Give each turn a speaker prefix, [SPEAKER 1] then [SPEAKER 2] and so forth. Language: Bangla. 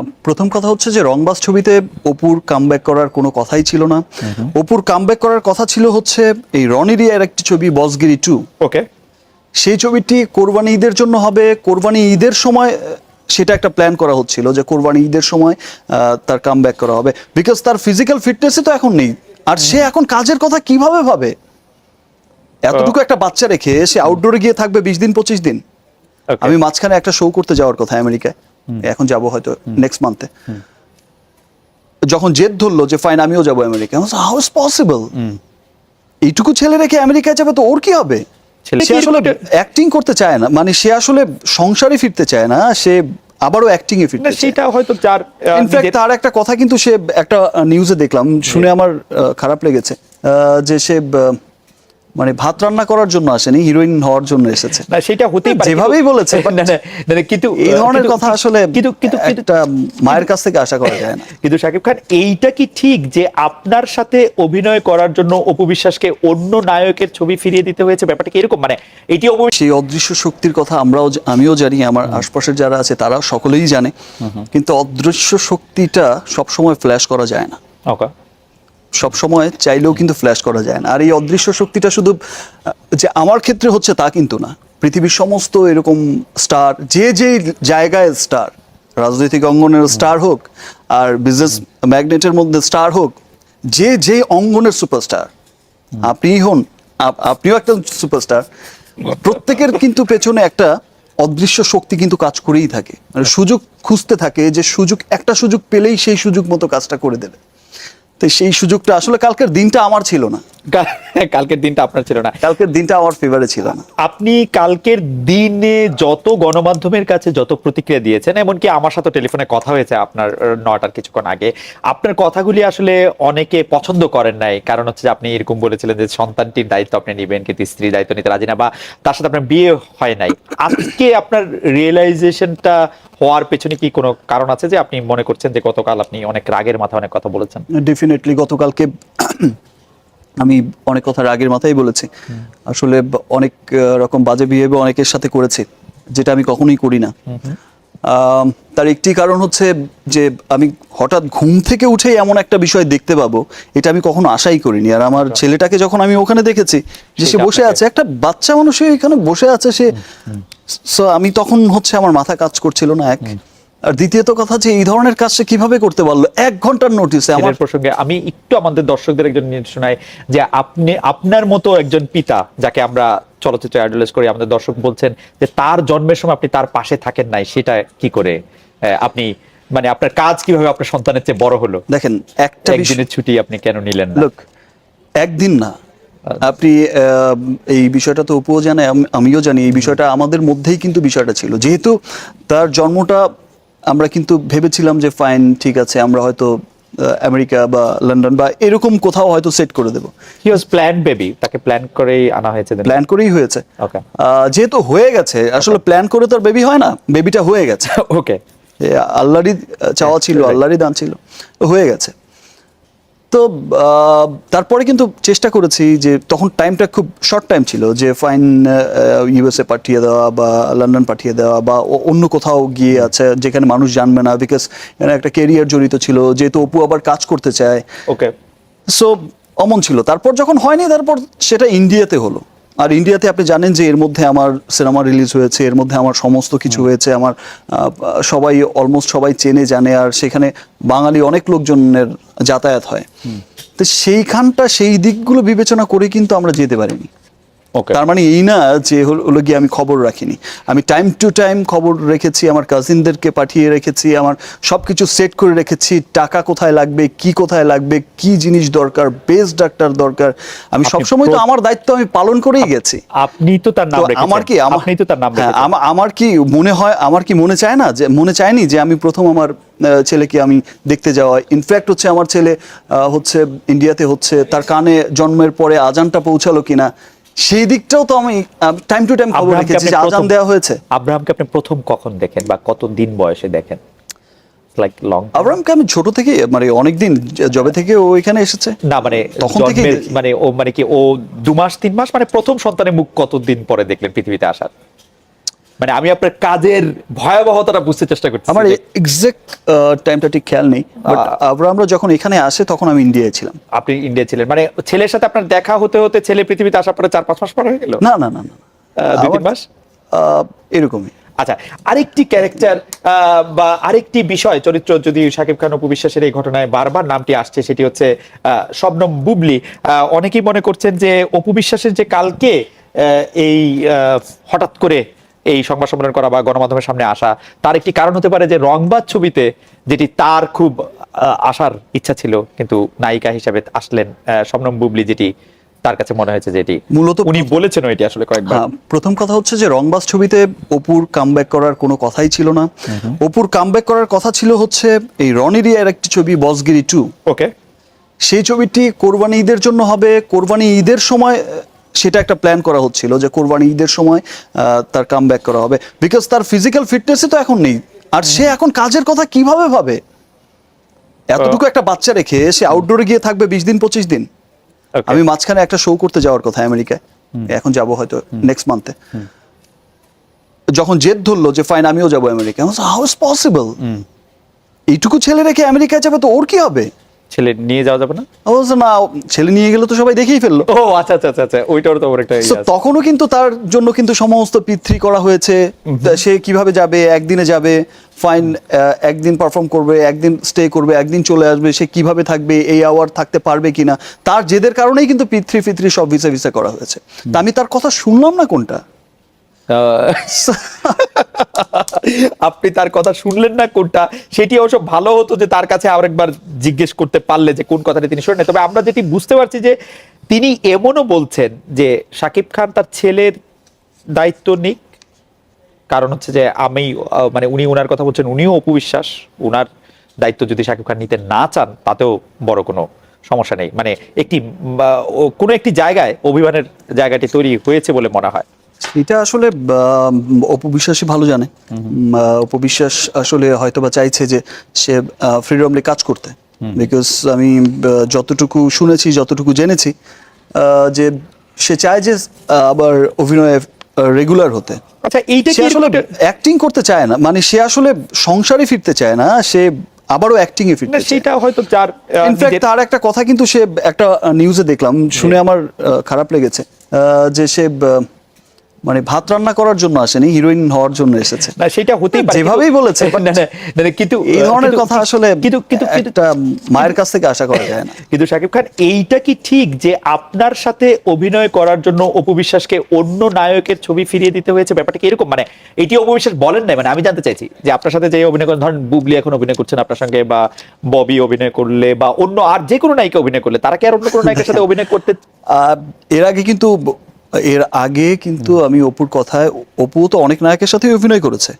[SPEAKER 1] প্রথম কথা হচ্ছে যে রংবাস ছবিতে অপুর কামব্যাক করার কোনো কথাই ছিল না। অপুর কামব্যাক করার কথা ছিল হচ্ছে এই রনিরিয়ার একটি ছবি বসগিরি টু।
[SPEAKER 2] ওকে।
[SPEAKER 1] সেই ছবিটি কোরবানি ঈদের জন্য হবে। কোরবানি ঈদের সময় সেটা একটা প্ল্যান করা হচ্ছিল যে কোরবানি ঈদের সময় আহ, তার কাম করা হবে। বিকজ তার ফিজিক্যাল ফিটনেসই তো এখন নেই। আর সে এখন কাজের কথা কীভাবে ভাবে? এতটুকু একটা বাচ্চা রেখে সে আউটডোরে গিয়ে থাকবে বিশ দিন পঁচিশ দিন। আমি মাঝখানে একটা শো করতে যাওয়ার কথা আমেরিকায়। এখন যাব হয়তো নেক্সট মান্থে যখন জেদ ধরলো যে ফাইন আমিও যাব আমেরিকা। হাউ ইজ পসিবল এইটুকু ছেলে রেখে আমেরিকায় যাবে তো ওর কি হবে? সে আসলে অ্যাক্টিং করতে চায় না। মানে সে আসলে সংসারে ফিরতে চায় না সে আবারও অ্যাক্টিং এ ফিরতে
[SPEAKER 2] সেটা হয়তো যার
[SPEAKER 1] ইনফ্যাক্ট তার একটা কথা কিন্তু সে একটা নিউজে দেখলাম শুনে আমার খারাপ লেগেছে আহ, যে সে মানে ভাত রান্না করার জন্য আসেনি হিরোইন হওয়ার জন্য এসেছে।
[SPEAKER 2] না সেটা হতেই পারে
[SPEAKER 1] যেভাবেই বলেছে,
[SPEAKER 2] না, না, কিন্তু
[SPEAKER 1] এই ধরনের কথা আসলে
[SPEAKER 2] কিন্তু কিন্তু
[SPEAKER 1] একটা মায়ের কাছ থেকে আশা করা যায় না।
[SPEAKER 2] কিন্তু শাকিব খান এইটা কি ঠিক যে আপনার সাথে অভিনয় করার জন্য অপু বিশ্বাসকে অন্য নায়কের ছবি ফিরিয়ে দিতে হয়েছে? ব্যাপারটা কি এরকম? মানে এটি অবশ্যই
[SPEAKER 1] সেই অদৃশ্য শক্তির কথা আমরাও আমিও জানি আমার আশপাশের যারা আছে তারা সকলেই জানে। কিন্তু অদৃশ্য শক্তিটা সবসময় ফ্ল্যাশ করা যায় না।
[SPEAKER 2] ওকে
[SPEAKER 1] সব সময় চাইলেও কিন্তু ফ্ল্যাশ করা যায় না। আর এই অদৃশ্য শক্তিটা শুধু যে আমার ক্ষেত্রে হচ্ছে তা কিন্তু না। পৃথিবীর সমস্ত এরকম স্টার যে যে জায়গায় স্টার রাজনৈতিক অঙ্গনের স্টার হোক আর বিজনেস ম্যাগনেটের মধ্যে স্টার হোক, যে যে অঙ্গনের সুপারস্টার আপনিই হন, আপ- আপনিও একটা সুপারস্টার প্রত্যেকের কিন্তু পেছনে একটা অদৃশ্য শক্তি কিন্তু কাজ করেই থাকে। মানে সুযোগ খুঁজতে থাকে যে সুযোগ, একটা সুযোগ পেলেই সেই সুযোগ মতো কাজটা করে দেবে। তো সেই সুযোগটা আসলে কালকের দিনটা আমার ছিল না।
[SPEAKER 2] কালকের দিনটা আপনার ছিল না।
[SPEAKER 1] কালকের দিনটা আমার ফেভারে ছিল না।
[SPEAKER 2] আপনি কালকের দিনে যত গণমাধ্যমের কাছে যত প্রতিক্রিয়া দিয়েছেন এমনকি আমার সাথে টেলিফোনে কথা হয়েছে আপনার নটার কিছুক্ষণ আগে আপনার কথাগুলি আসলে অনেকে পছন্দ করেন নাই। কারণ হচ্ছে যে আপনি এরকম বলেছিলেন যে সন্তানটির দায়িত্ব আপনি নেবেন কিন্তু স্ত্রীর দায়িত্ব নিতে রাজি না বা তার সাথে আপনার বিয়ে হয় নাই। আজকে আপনার রিয়েলাইজেশনটা হওয়ার পেছনে কি কোনো কারণ আছে যে আপনি মনে করছেন যে গতকাল আপনি অনেক রাগের মাথায় অনেক কথা বলেছেন?
[SPEAKER 1] ডেফিনেটলি গতকালকে আমি অনেক কথা রাগের মাথায় বলেছি। আসলে অনেক রকম বাজে বিহেভ অনেকের সাথে করেছি যেটা আমি কখনোই করি না। তার একটি কারণ হচ্ছে যে আমি হঠাৎ ঘুম থেকে উঠেই এমন একটা বিষয় দেখতে পাবো এটা আমি কখনো আশাই করিনি। আর আমার ছেলেটাকে যখন আমি ওখানে দেখেছি যে সে বসে আছে একটা বাচ্চা মানুষ এখানে বসে আছে সে সো আমি তখন হচ্ছে আমার মাথা কাজ করছিল না এক। আর দ্বিতীয়ত কথা যে এই ধরনের কাজ সে কীভাবে করতে পারল? এক ঘণ্টার নোটিসে আমার
[SPEAKER 2] প্রসঙ্গে আমি একটু আমাদের দর্শকদের একজন শোনাই যে আপনি আপনার মতো একজন পিতা যাকে আমরা চলচ্চিত্র আইডলাইজ করি আমাদের দর্শক বলছেন যে তার জন্মের সময় আপনি তার পাশে থাকেন নাই সেটা কি করে? আপনি মানে আপনার কাজ কীভাবে আপনার সন্তানের চেয়ে বড় হলো?
[SPEAKER 1] দেখেন একটা
[SPEAKER 2] একদিনের ছুটি আপনি কেন নিলেন না?
[SPEAKER 1] লোক একদিন না। আপনি আহ, এই বিষয়টা তো উপও জানে আমিও জানি এই বিষয়টা আমাদের মধ্যেই কিন্তু বিষয়টা ছিল। যেহেতু তার জন্মটা আমরা কিন্তু ভেবেছিলাম যে ফাইন ঠিক আছে আমরা হয়তো আমেরিকা বা লন্ডন বা এরকম কোথাও হয়তো সেট করে দেবো।
[SPEAKER 2] হি ওয়াজ প্ল্যান বেবি তাকে প্ল্যান করেই আনা হয়েছে
[SPEAKER 1] প্ল্যান করেই হয়েছে।
[SPEAKER 2] ওকে
[SPEAKER 1] যেহেতু হয়ে গেছে আসলে প্ল্যান করে তো আর বেবি হয় না বেবিটা হয়ে গেছে।
[SPEAKER 2] ওকে
[SPEAKER 1] আল্লাহরই চাওয়া ছিল. আল্লাহরই দান ছিল হয়ে গেছে। তো তারপরে কিন্তু চেষ্টা করেছি যে তখন টাইমটা খুব শর্ট টাইম ছিল যে ফাইন ইউএসএ পাঠিয়ে দেওয়া বা লন্ডন পাঠিয়ে দেওয়া বা অন্য কোথাও গিয়ে আছে যেখানে মানুষ জানবে না বিকজ এখানে একটা কেরিয়ার জড়িত ছিল যেহেতু অপু আবার কাজ করতে চায়।
[SPEAKER 2] ওকে
[SPEAKER 1] সো অমন ছিল। তারপর যখন হয়নি তারপর সেটা ইন্ডিয়াতে হলো। আর ইন্ডিয়াতে আপনি জানেন যে এর মধ্যে আমার সিনেমা রিলিজ হয়েছে এর মধ্যে আমার সমস্ত কিছু হয়েছে আমার আহ, সবাই অলমোস্ট সবাই চেনে জানে আর সেখানে বাঙালি অনেক লোকজনের যাতায়াত হয়। তো সেইখানটা সেই দিকগুলো বিবেচনা করে কিন্তু আমরা যেতে পারিনি। তার মানে এই না যে হলো গিয়ে আমি খবর রাখিনি। আমি টাইম টু টাইম খবর রেখেছি আমার কাজিনদেরকে পাঠিয়ে রেখেছি আমার সবকিছু সেট করে রেখেছি টাকা কোথায় লাগবে কি কোথায় লাগবে কি জিনিস দরকার বেস্ট ডাক্তার দরকার। আমি সবসময় তো আমার দায়িত্ব আমি পালন করেই গেছি।
[SPEAKER 2] আপনি তো তার নাম
[SPEAKER 1] আমার কি আমার
[SPEAKER 2] আপনি তো তার নাম
[SPEAKER 1] হ্যাঁ, আমার কি মনে হয় আমার কি মনে চায় না যে মনে চায়নি যে আমি প্রথম আমার ছেলেকে আমি দেখতে যাওয়া। ইনফ্যাক্ট হচ্ছে আমার ছেলে আহ, হচ্ছে ইন্ডিয়াতে হচ্ছে তার কানে জন্মের পরে আজানটা পৌঁছালো কিনা। সেই দিকটাও তো আমি টাইম টু টাইম খবর রেখেছি যে আজান দেওয়া হয়েছে।
[SPEAKER 2] আব্রাহামকে আপনি প্রথম কখন দেখেন বা কত দিন বয়সে দেখেন? লাইক লং
[SPEAKER 1] আব্রাহামকে আমি ছোট থেকে মানে অনেক দিন জবে থেকে ও এখানে এসেছে।
[SPEAKER 2] না মানে
[SPEAKER 1] তখন থেকে
[SPEAKER 2] মানে ও মানে কি ও দু মাস তিন মাস মানে প্রথম সন্তানের মুখ কতদিন পরে দেখলেন পৃথিবীতে আসার? মানে আমি আপনার কাজের ভয়াবহতাটা বুঝতে চেষ্টা করছি
[SPEAKER 1] আমার এক্সাক্ট টাইমটা ঠিক খেয়াল নেই বাট আমরা যখন এখানে আসে তখন আমি ইন্ডিয়ায় ছিলাম।
[SPEAKER 2] আপনি ইন্ডিয়া ছিলেন। মানে ছেলের সাথে আপনার দেখা হতে হতে ছেলে পৃথিবীতে আসার পরে চার পাঁচ মাস পর হয়ে গেল?
[SPEAKER 1] না না না না
[SPEAKER 2] দুই তিন মাস?
[SPEAKER 1] এরকমই।
[SPEAKER 2] আচ্ছা আরেকটি ক্যারেক্টার বা আরেকটি বিষয় চরিত্র যদি শাকিব খান অপু বিশ্বাসের এই ঘটনায় বারবার নামটি আসছে সেটি হচ্ছে আহ, শবনম বুবলি। আহ, অনেকেই মনে করছেন যে অপু বিশ্বাসের যে কালকে আহ, এই হঠাৎ করে এই সংবাদ সম্মেলন করা বা গণমাধ্যমের সামনে আসা তার একটি কারণ হতে পারে যে রংবাদ ছবিতে যেটি তার খুব আসার ইচ্ছা ছিল কিন্তু নায়িকা হিসাবে আসলেন শবনম বুবলি যেটি তার কাছে মনে হয়েছে যেটি
[SPEAKER 1] মূলত
[SPEAKER 2] উনি বলেছেন এটি আসলে কয়েকবার।
[SPEAKER 1] হ্যাঁ, প্রথম কথা হচ্ছে যে রংবাজ ছবিতে অপুর কামব্যাক করার কোনো কথাই ছিল না। অপুর কামব্যাক করার কথা ছিল হচ্ছে এই রনিরিয়ার একটি ছবি বসগিরি টু।
[SPEAKER 2] ওকে।
[SPEAKER 1] সেই ছবিটি কোরবানি ঈদের জন্য হবে। কোরবানি ঈদের সময় সেটা একটা প্ল্যান করা হচ্ছিল যে কোরবানি ঈদের সময় তার কাম ব্যাক করা হবে। বিকজ তার ফিজিক্যাল ফিটনেসই তো এখন নেই। আর সে এখন কাজের কথা কীভাবে ভাবে? এতটুকু একটা বাচ্চা রেখে সে আউটডোরে গিয়ে থাকবে বিশ দিন পঁচিশ দিন। আমি মাঝখানে একটা শো করতে যাওয়ার কথা আমেরিকায়। এখন যাব হয়তো নেক্সট মান্থে যখন জেদ ধরলো যে ফাইন আমিও যাব আমেরিকা হাউ ইজ পসিবল এইটুকু ছেলে রেখে আমেরিকায় যাবে তো ওর কি হবে?
[SPEAKER 2] ছেলে নিয়ে যাওয়া যাবে না?
[SPEAKER 1] ও না ছেলে নিয়ে গেলে তো সবাই দেখেই ফেলল।
[SPEAKER 2] ও আচ্ছা আচ্ছা আচ্ছা আচ্ছা ওইটার তো একটা ইয়ে
[SPEAKER 1] তখনও কিন্তু তার জন্য কিন্তু সমস্ত পিতৃ করা হয়েছে। সে কীভাবে যাবে? একদিনে যাবে ফাইন একদিন পারফর্ম করবে একদিন স্টে করবে একদিন চলে আসবে সে কীভাবে থাকবে এই আওয়ার থাকতে পারবে কিনা? তার জেদের কারণেই কিন্তু পিতৃ ফিতৃ সব ভিসা ভিসা করা হয়েছে। তা আমি তার কথা শুনলাম না কোনটা?
[SPEAKER 2] আহ, আপনি তার কথা শুনলেন না কোনটা? সেটি অবশ্য ভালো হতো যে তার কাছে আরেকবার জিজ্ঞেস করতে পারলে যে কোন কথাটি তিনি শোনেন। তবে আমরা যেটি বুঝতে পারছি যে তিনি এমনও বলছেন যে শাকিব খান তার ছেলের দায়িত্ব নিক। কারণ হচ্ছে যে আমি মানে উনি উনার কথা বলছেন, উনিও অপবিশ্বাস। উনার দায়িত্ব যদি শাকিব খান নিতে না চান, তাতেও বড় কোনো সমস্যা নেই। মানে একটি কোনো একটি জায়গায় অভিমানের জায়গাটি তৈরি হয়েছে বলে মনে হয়।
[SPEAKER 1] এটা আসলে অপবিশ্বাসই ভালো জানে। অপবিশ্বাস আসলে হয়তোবা চাইছে যে সে ফ্রিডমলি কাজ করতে। বিকজ আমি যতটুকু শুনেছি যতটুকু জেনেছি আহ, যে সে চায় যে আবার অভিনয়ে রেগুলার হতে।
[SPEAKER 2] আচ্ছা এইটা
[SPEAKER 1] সে
[SPEAKER 2] কি
[SPEAKER 1] আসলে অ্যাক্টিং করতে চায় না। মানে সে আসলে সংসারে ফিরতে চায় না সে আবারও অ্যাক্টিং এ ফিরতে চায়।
[SPEAKER 2] সেটা হয়তো যার
[SPEAKER 1] ইনফ্যাক্ট তার একটা কথা কিন্তু সে একটা নিউজে দেখলাম শুনে আমার আহ, খারাপ লেগেছে। আহ, যে সে মানে ভাত রান্না করার জন্য আসেনি হিরোইন হওয়ার জন্য এসেছে।
[SPEAKER 2] না সেটা হতেই পারে
[SPEAKER 1] যেভাবেই বলেছে, but
[SPEAKER 2] না, না, না, না, কিন্তু
[SPEAKER 1] এই ধরনের কথা আসলে
[SPEAKER 2] কিন্তু কিন্তু
[SPEAKER 1] একটা মায়ের কাছ থেকে আশা করা যায় না।
[SPEAKER 2] কিন্তু শাকিব খান এইটা কি ঠিক যে আপনার সাথে অভিনয় করার জন্য অপবিশ্বাসকে অন্য নায়কের ছবি ফিরিয়ে দিতে হয়েছে? ব্যাপারটা কি এরকম? মানে এটি অপবিশ্বাস বলেন নাই মানে আমি জানতে চাইছি যে আপনার সাথে যে অভিনয় করেন ধরেন বুবলি এখন অভিনয় করছেন আপনার সঙ্গে বা ববি অভিনয় করলে বা অন্য আর যে কোনো নায়িকা অভিনয় করলে তারা কি আর অন্য কোনো নায়কের সাথে অভিনয় করতে
[SPEAKER 1] আহ, এর আগে কিন্তু এর আগে কিন্তু আমি অপুর কথায় অপু তো অনেক নায়কের সাথে অভিনয় করেছে।